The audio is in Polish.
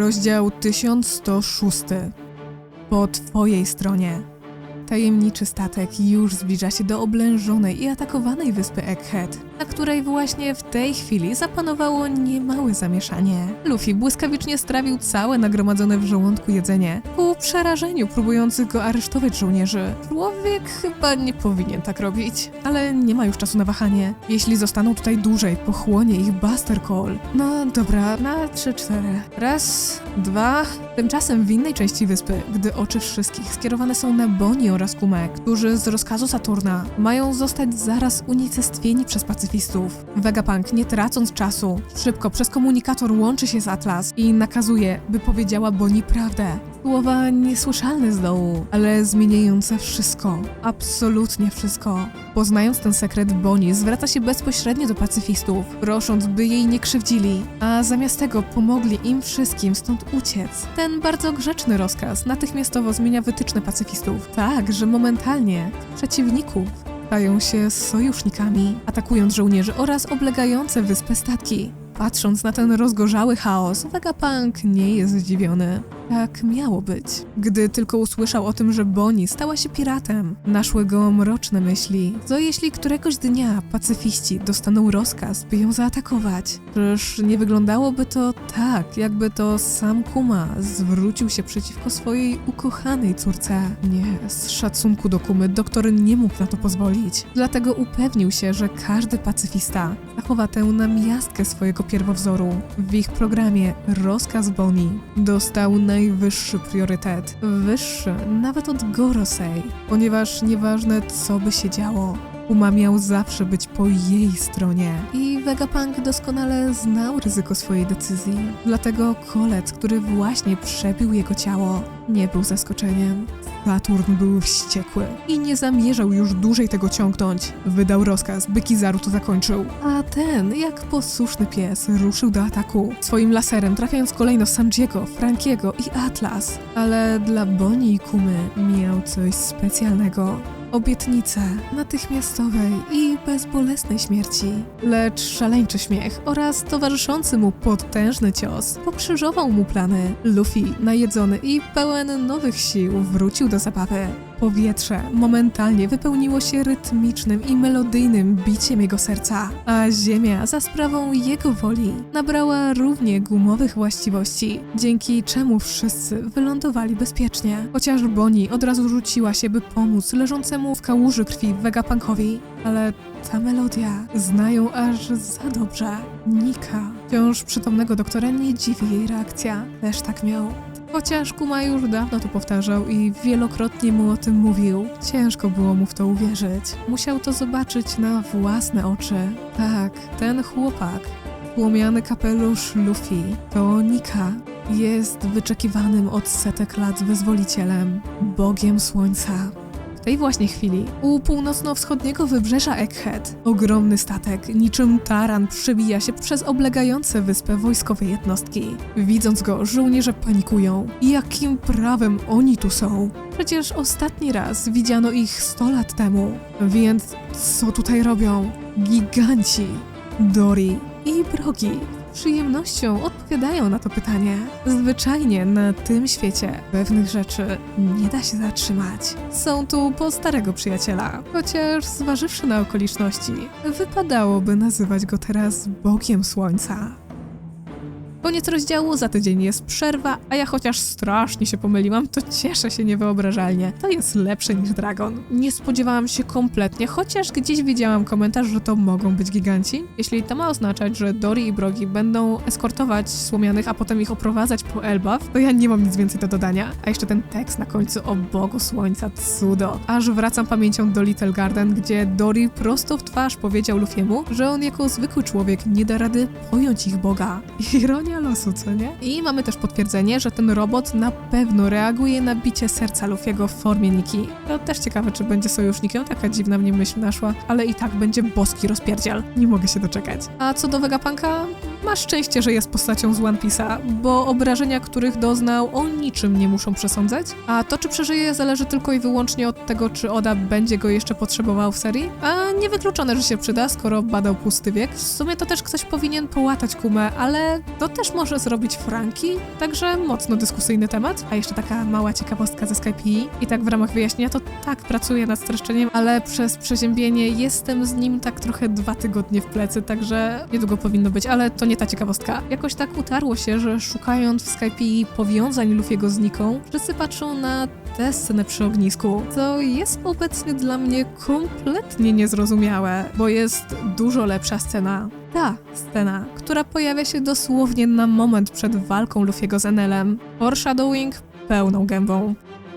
Rozdział 1106. Po twojej stronie. Tajemniczy statek już zbliża się do oblężonej i atakowanej wyspy Egghead, na której właśnie w tej chwili zapanowało niemałe zamieszanie. Luffy błyskawicznie strawił całe nagromadzone w żołądku jedzenie, ku przerażeniu próbujących go aresztować żołnierzy. Człowiek chyba nie powinien tak robić, ale nie ma już czasu na wahanie. Jeśli zostaną tutaj dłużej, pochłonie ich Buster Call. No dobra, na trzy, cztery. Raz, dwa. Tymczasem w innej części wyspy, gdy oczy wszystkich skierowane są na Bonnie oraz którzy z rozkazu Saturna mają zostać zaraz unicestwieni przez pacyfistów. Vegapunk, nie tracąc czasu, szybko przez komunikator łączy się z Atlas i nakazuje, by powiedziała Bonnie prawdę. Słowa niesłyszalne z dołu, ale zmieniające wszystko. Absolutnie wszystko. Poznając ten sekret, Bonnie zwraca się bezpośrednio do pacyfistów, prosząc, by jej nie krzywdzili, a zamiast tego pomogli im wszystkim stąd uciec. Ten bardzo grzeczny rozkaz natychmiastowo zmienia wytyczne pacyfistów, tak, że momentalnie przeciwników stają się sojusznikami, atakując żołnierzy oraz oblegające wyspę statki. Patrząc na ten rozgorzały chaos, Vegapunk nie jest zdziwiony. Tak miało być. Gdy tylko usłyszał o tym, że Bonnie stała się piratem, naszły go mroczne myśli. Co jeśli któregoś dnia pacyfiści dostaną rozkaz, by ją zaatakować? Czyż nie wyglądałoby to tak, jakby to sam Kuma zwrócił się przeciwko swojej ukochanej córce? Nie, z szacunku do Kumy doktor nie mógł na to pozwolić. Dlatego upewnił się, że każdy pacyfista zachowa tę namiastkę swojego pierwowzoru. W ich programie rozkaz Bonnie dostał najwyższy priorytet. Wyższy nawet od Gorosei, ponieważ nieważne co by się działo, Uma miał zawsze być po jej stronie. I Vegapunk doskonale znał ryzyko swojej decyzji. Dlatego kolec, który właśnie przebił jego ciało, nie był zaskoczeniem. Saturn był wściekły i nie zamierzał już dłużej tego ciągnąć. Wydał rozkaz, by Kizaru to zakończył. A ten, jak posłuszny pies, ruszył do ataku. Swoim laserem trafiając kolejno Sanjiego, Frankiego i Atlas. Ale dla Bonnie i Kumy miał coś specjalnego obietnicę natychmiastowej i bezbolesnej śmierci. Lecz szaleńczy śmiech oraz towarzyszący mu potężny cios pokrzyżował mu plany. Luffy, najedzony i pełen nowych sił, wrócił do zabawy. Powietrze momentalnie wypełniło się rytmicznym i melodyjnym biciem jego serca, a ziemia za sprawą jego woli nabrała równie gumowych właściwości, dzięki czemu wszyscy wylądowali bezpiecznie. Chociaż Bonnie od razu rzuciła się, by pomóc leżącemu w kałuży krwi Vegapunkowi, ale ta melodia znają aż za dobrze. Nika, wciąż przytomnego doktora, nie dziwi jej reakcja. Też tak miał. Chociaż Kuma już dawno to powtarzał i wielokrotnie mu o tym mówił, ciężko było mu w to uwierzyć. Musiał to zobaczyć na własne oczy. Tak, ten chłopak, płomiany kapelusz Luffy, to Nika. Jest wyczekiwanym od setek lat wyzwolicielem, bogiem słońca. Tej właśnie chwili u północno-wschodniego wybrzeża Egghead ogromny statek niczym taran przebija się przez oblegające wyspę wojskowe jednostki. Widząc go, żołnierze panikują. Jakim prawem oni tu są? Przecież ostatni raz widziano ich 100 lat temu. Więc co tutaj robią? Giganci, Dori i Brogi przyjemnością odpowiadają na to pytanie. Zwyczajnie na tym świecie pewnych rzeczy nie da się zatrzymać. Są tu po starego przyjaciela, chociaż zważywszy na okoliczności, wypadałoby nazywać go teraz Bogiem Słońca. Koniec rozdziału, za tydzień jest przerwa, a ja chociaż strasznie się pomyliłam, to cieszę się niewyobrażalnie. To jest lepsze niż Dragon. Nie spodziewałam się kompletnie, chociaż gdzieś widziałam komentarz, że to mogą być giganci. Jeśli to ma oznaczać, że Dori i Brogi będą eskortować słomianych, a potem ich oprowadzać po Elbaf, to ja nie mam nic więcej do dodania. A jeszcze ten tekst na końcu o Bogu Słońca, cudo. Aż wracam pamięcią do Little Garden, gdzie Dori prosto w twarz powiedział Lufiemu, że on jako zwykły człowiek nie da rady pojąć ich Boga. Ironia losu, co nie? I mamy też potwierdzenie, że ten robot na pewno reaguje na bicie serca Lufiego w formie Niki. To też ciekawe, czy będzie sojusznikiem, taka dziwna mnie myśl naszła, ale i tak będzie boski rozpierdziel. Nie mogę się doczekać. A co do Vegapunka, Masz szczęście, że jest postacią z One Piece'a, bo obrażenia, których doznał, o niczym nie muszą przesądzać. A to, czy przeżyje, zależy tylko i wyłącznie od tego, czy Oda będzie go jeszcze potrzebował w serii. A niewykluczone, że się przyda, skoro badał pusty wiek. W sumie to też ktoś powinien połatać kumę, ale to też może zrobić Franki. Także mocno dyskusyjny temat. A jeszcze taka mała ciekawostka ze Skype. I tak w ramach wyjaśnienia, to tak pracuję nad streszczeniem, ale przez przeziębienie jestem z nim tak trochę dwa tygodnie w plecy, także niedługo powinno być, ale to nie ta ciekawostka. Jakoś tak utarło się, że szukając w Skype powiązań Luffy'ego z Niką, wszyscy patrzą na tę scenę przy ognisku, co jest obecnie dla mnie kompletnie niezrozumiałe, bo jest dużo lepsza scena. Ta scena, która pojawia się dosłownie na moment przed walką Luffy'ego z Enelem. Foreshadowing pełną gębą.